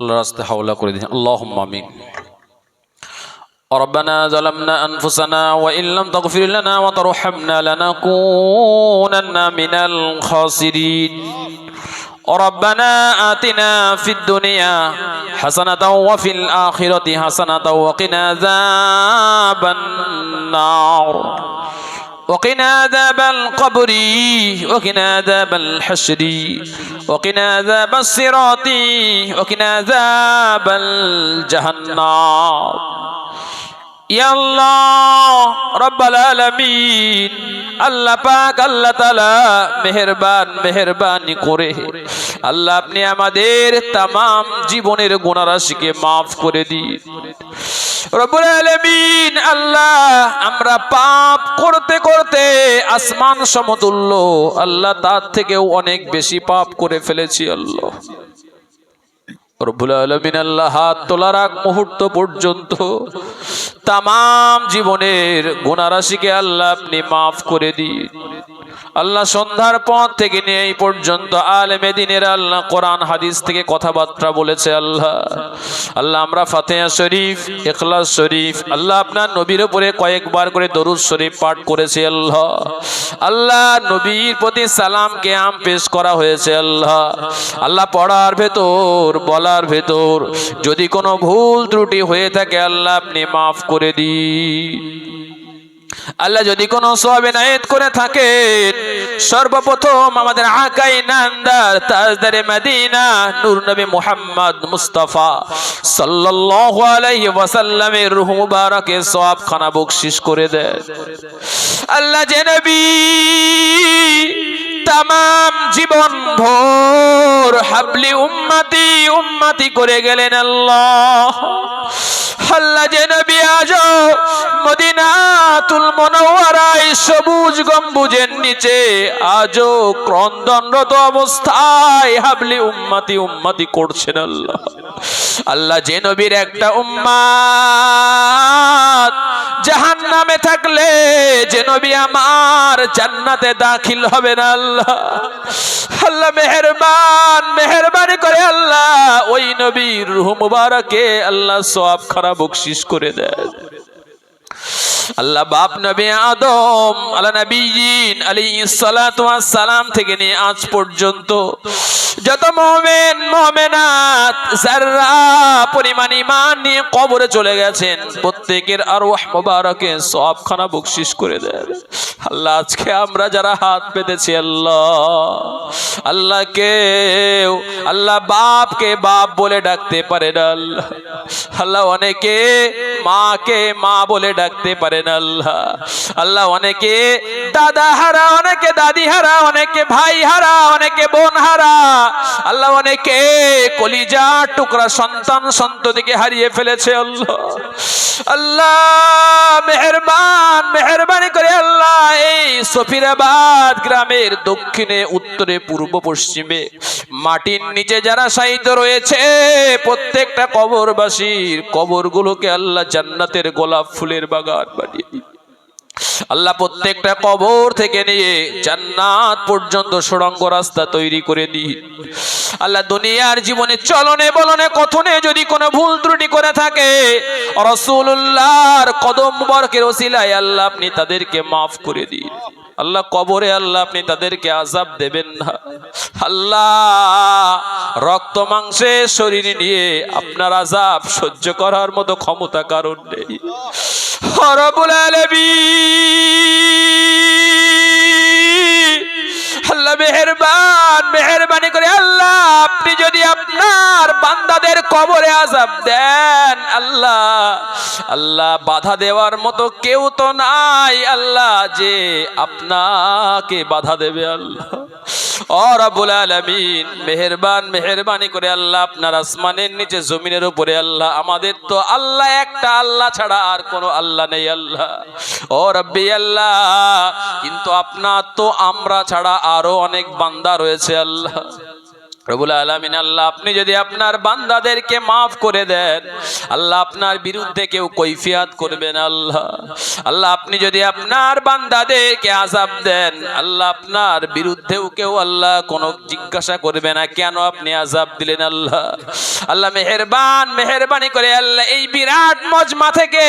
আল্লাহর রাস্তায় হাওলা করে দিন আল্লাহ আমিন ربنا ظلمنا أنفسنا وإن لم تغفر لنا وترحمنا لنكونن من الخاسرين ربنا آتنا في الدنيا حسنة وفي الآخرة حسنة وقنا عذاب النار وقنا عذاب القبر وقنا عذاب الحشر وقنا عذاب الصراط وقنا عذاب الجهنم ইয়া আল্লাহ রব্বাল আলামিন আল্লাহ পাক আল্লাহ তাআলা মেহেরবান মেহেরবানি করে আল্লাহ আপনি আমাদের তামাম জীবনের গুণারাশিকে মাফ করে দিন রব্বুল আলামিন, আল্লাহ, আমরা পাপ করতে করতে আসমান সমতুল্য, আল্লাহ তার থেকেও অনেক বেশি পাপ করে ফেলেছি, আল্লাহ। রব্বুল আলমিন, আল্লাহ, হাত তোলার আগ মুহূর্ত পর্যন্ত তামাম জীবনের গুণারাশিকে আল্লাহ আপনি মাফ করে দিন। আল্লাহ সন্ধ্যার পর থেকে নিয়ে এই পর্যন্ত আলেমে দিনের আল্লাহ কোরআন, হাদিস থেকে কথাবার্তা বলেছে আল্লাহ। আল্লাহ আমরা ফাতেহা শরীফ এখলাস শরীফ, আল্লাহ আপনার নবীর উপরে কয়েকবার করে দরুদ শরীফ পাঠ করেছে আল্লাহ। আল্লাহ নবীর প্রতি সালামকে আম পেশ করা হয়েছে আল্লাহ। আল্লাহ পড়ার ভেতর, বলার ভেতর, যদি কোনো ভুল ত্রুটি হয়ে থাকে আল্লাহ আপনি মাফ করে দিন। আল্লাহ যদি কোনো সোয়াবে নায়েত করে থাকেন সর্বপ্রথম আমাদের আকাই নান্দার তাজদারে মদিনা, নূর নবী মুহাম্মদ মুস্তাফা সাল্লাল্লাহু আলাইহি ওয়াসাল্লামের রূহ মুবারকে সওয়াব খানা বকশিশ করে দেন। আল্লাহ যে নবী তামাম জীবন ভোর হাবলি উম্মতি উম্মতি করে গেলেন আল্লাহ। সবুজ গম্বুজের নিচে আজও ক্রন্দনরত অবস্থায় হাবলি উম্মতি উম্মতি করছেন আল্লাহ। আল্লাহ যে নবীর একটা উম্মাত জাহান নামে থাকলে যে নবী আমার জান্নাতে দাখিল হবে না আল্লাহ। আল্লাহ মেহরবান, মেহরবানি করে আল্লাহ। ওই নবীর রুহ মুবারকে আল্লাহ সব খারাপ বকশিস করে দেয়। আল্লাহ বাপ নবী আদম আল্লাহ নবীজিন আলী সালাম থেকে নিয়ে আজ পর্যন্ত যত মোমেন, মোমেনাত, যারা পরিমাণ ইমান নিয়ে কবরে চলে গেছেন, প্রত্যেকের আর মোবারকে সবখানা বকশিস করে দেন। আল্লাহ, আজকে আমরা যারা হাত পেতেছি আল্লাহ আল্লাহ কেউ আল্লাহ বাপকে বাপ বলে ডাকতে পারে না, আল্লাহ। আল্লাহ, অনেকে মাকে মা বলে ডাকতে পারে না আল্লাহ। আল্লাহ অনেকে দাদা হারা, অনেকে দাদি হারা, অনেকে ভাই হারা, অনেকে বোন হারা। আল্লাহ অনেকে কলিজা, টুকরা সন্তান সন্ততিকে হারিয়ে ফেলেছে আল্লাহ। আল্লাহ করে আল্লাহ এই সফিরাবাদ গ্রামের দক্ষিণে, উত্তরে, পূর্ব, পশ্চিমে, মাটির নিচে যারা সাহিত্য রয়েছে, প্রত্যেকটা কবরবাসীর কবরগুলোকে আল্লাহ জান্নাতের গোলাপ ফুলের বাগান দিন। আল্লাহ প্রত্যেকটা কবর থেকে নিয়ে জান্নাত পর্যন্ত সুড়ঙ্গ রাস্তা তৈরি করে দিন। আল্লাহ দুনিয়ার জীবনে চলনে বলনে কথনে যদি কোনো ভুল ত্রুটি করে থাকে রসুল্লাহর কদম বরকের ওসিলায় আল্লাহ আপনি তাদেরকে মাফ করে দিন। আল্লাহ কবরে আল্লাহ আপনি তাদেরকে আজাব দেবেন না। আল্লাহ রক্ত, মাংসে, শরীর নিয়ে আপনার আজাব সহ্য করার মতো ক্ষমতা কারণ নেই। হরবুল আলমী আল্লাহ মেহরবান, মেহরবানি করে আল্লাহ, আপনি যদি আপনার বান্দাদের কবরে আজাব দেন, আল্লাহ আল্লাহ বাধা দেওয়ার মতো কেউ তো নাই, আল্লাহ যে আপনাকে বাধা দেবে, আল্লাহ। ও রাব্বুল আলামিন, মেহেরবান, মেহেরবানি করে আল্লাহ আপনার আসমানের নিচে, জমিনের উপরে, আল্লাহ আমাদের তো আল্লাহ একটা আল্লাহ ছাড়া আর কোনো আল্লাহ নেই, আল্লাহ। ও রব্বি আল্লাহ, কিন্তু আপনার তো আমরা ছাড়া আরও অনেক বান্দা রয়েছে, আল্লাহ। রবুল আলমিন, আল্লাহ আপনি যদি আপনার বান্দাদেরকে মাফ করে দেন, আল্লাহ আপনার বিরুদ্ধে কেউ কৈফিয়াত করবেন আল্লাহ। আল্লাহ আপনি যদি আপনার বান্দাদেরকে আজাব দেন, আল্লাহ আপনার বিরুদ্ধেও কেউ আল্লাহ কোনো জিজ্ঞাসা করবে না, কেন আপনি আজাব দিলেন, আল্লাহ। আল্লাহ মেহেরবান, মেহেরবানি করে আল্লাহ এই বিরাট মজমা থেকে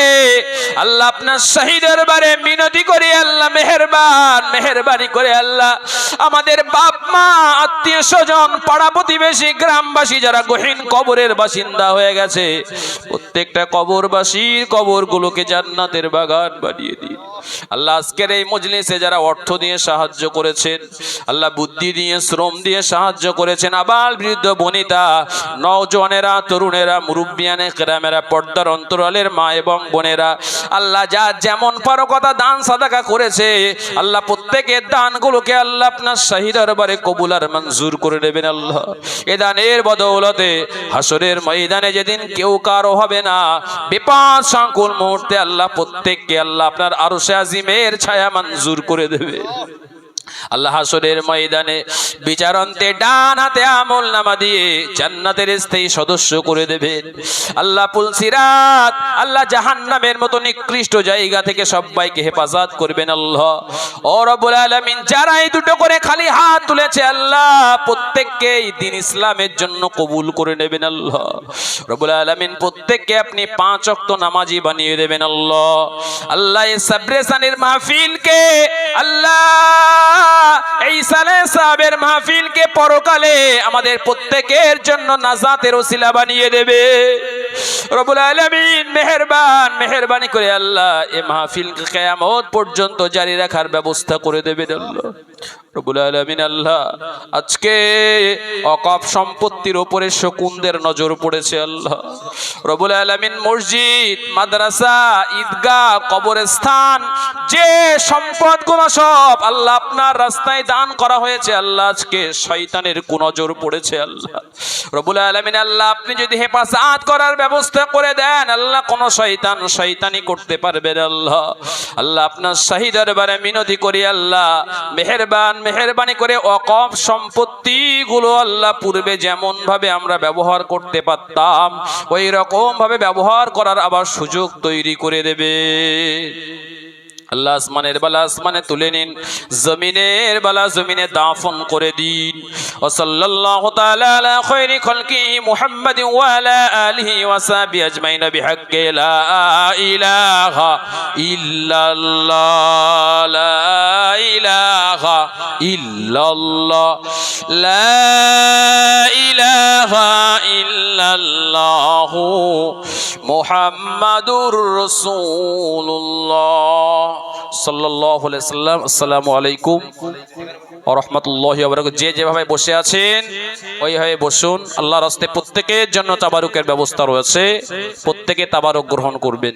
আল্লাহ আপনার শহীদের বারে মিনতি করে আল্লাহ মেহেরবান, মেহেরবানি করে আল্লাহ। আমাদের বাপ, মা, আত্মীয় স্বজন, পাড়া প্রতিবেশী গ্রামবাসী যারা গহীন কবরের বাসিন্দা হয়ে গেছে, প্রত্যেকটা কবরবাসীর কবরগুলোকে জান্নাতের বাগান বানিয়ে দিন। আল্লাহ আজকের এই মজলিসে যারা অর্থ দিয়ে সাহায্য করেছেন, আল্লাহ বুদ্ধি দিয়ে, শ্রম দিয়ে সাহায্য করেছেন আবার বৃদ্ধ বনিতা নওজনেরা তরুণেরা, মুরব্বিয়ানে গ্রামেরা পর্দার অন্তরালের মা এবং বোনেরা, আল্লাহ যা যেমন পারো কথা দান সাদাকা করেছে, আল্লাহ প্রত্যেকের দানগুলোকে আল্লাহ আপনার শাহী দরবারে কবুল আর মঞ্জুর করে নেবেন আল্লাহ। এ দানের বদৌলতে হাসরের ময়দানে যেদিন কেউ কারও হবে না বিপদ সংকুল মুহূর্তে আল্লাহ প্রত্যেককে আল্লাহ আপনার আরও আজিমের ছায়া মঞ্জুর করে দেবে। আল্লাহ হাসরের ময়দানে বিচারন্তে ডান হাতে আমল নামা দিয়ে জান্নাতের স্থায়ী সদস্য করে দেবেন। আল্লাহ পুলসিরাত আল্লাহ জাহান্নামের মতো নিকৃষ্ট জায়গা থেকে সবাইকে হেফাজত করবেন আল্লাহ। ও রব্বুল আলামিন, যারা এই দুটো করে খালি হাত তুলেছে আল্লাহ প্রত্যেককে দিন ইসলামের জন্য কবুল করে নেবেন আল্লাহ। রব্বুল আলামিন, প্রত্যেককে আপনি পাঁচ অক্ত নামাজি বানিয়ে দেবেন আল্লাহ। আল্লাহ এই সাবরেসানের মাহফিলকে আল্লাহ সাহেবের মাহফিলকে পরকালে আমাদের প্রত্যেকের জন্য নাজাতের ওসিলা বানিয়ে দেবে। মেহেরবান, মেহেরবানি করে আল্লাহ এ কেয়ামত পর্যন্ত জারি রাখার ব্যবস্থা করে দেবেন আল্লাহ। আজকে অকপ সম্পত্তির উপরে শকুনদের নজর পড়েছে আল্লাহ। রবুল আলমিন মসজিদ, মাদ্রাসা, ঈদগাহ, কবরস্থান, যে সম্পদগুলো সব আল্লাহ আপনার রাস্তায় দান করা হয়েছে আল্লাহ, আজকে শয়তানের কুনজর পড়েছে আল্লাহ। রবুল আলমিন আল্লাহ, আপনি যদি হেফাজত করার ব্যবস্থা করে দেন, আল্লাহ কোন শয়তান শয়তানি করতে পারবেন আল্লাহ। আল্লাহ আপনার শাহিদার বারে মিনতি করি আল্লাহ, মেহেরবান মেহেরবানি করে অকম সম্পত্তি গুলো আল্লাহ পূর্বে যেমন ভাবে আমরা ব্যবহার করতে পারতাম ওই রকম ভাবে ব্যবহার করার আবার সুযোগ তৈরি করে দেবে। আল্লাহ আসমানের বালা আসমানে তুলে নিন, জমিনের বালা জমিনে দাফন করে দিন। ও সাল্লাল্লাহু তাআলা আলা খায়রি খালকি মুহাম্মাদ ওয়া আলা আলিহি ওয়া সাহবি আজমাইন বিহাক্কি লা ইলাহা ইল্লাল্লাহ ইলাহা ইল্লাল্লাহ, লা ইলাহা ইল্লাল্লাহু মুহাম্মাদুর রাসূলুল্লাহ। রাহমাতুল্লাহি যে যেভাবে বসে আছেন, ওইভাবে বসুন। প্রত্যেকের জন্য তাবারুকের ব্যবস্থা রয়েছে। প্রত্যেকে তাবারুক গ্রহণ করবেন।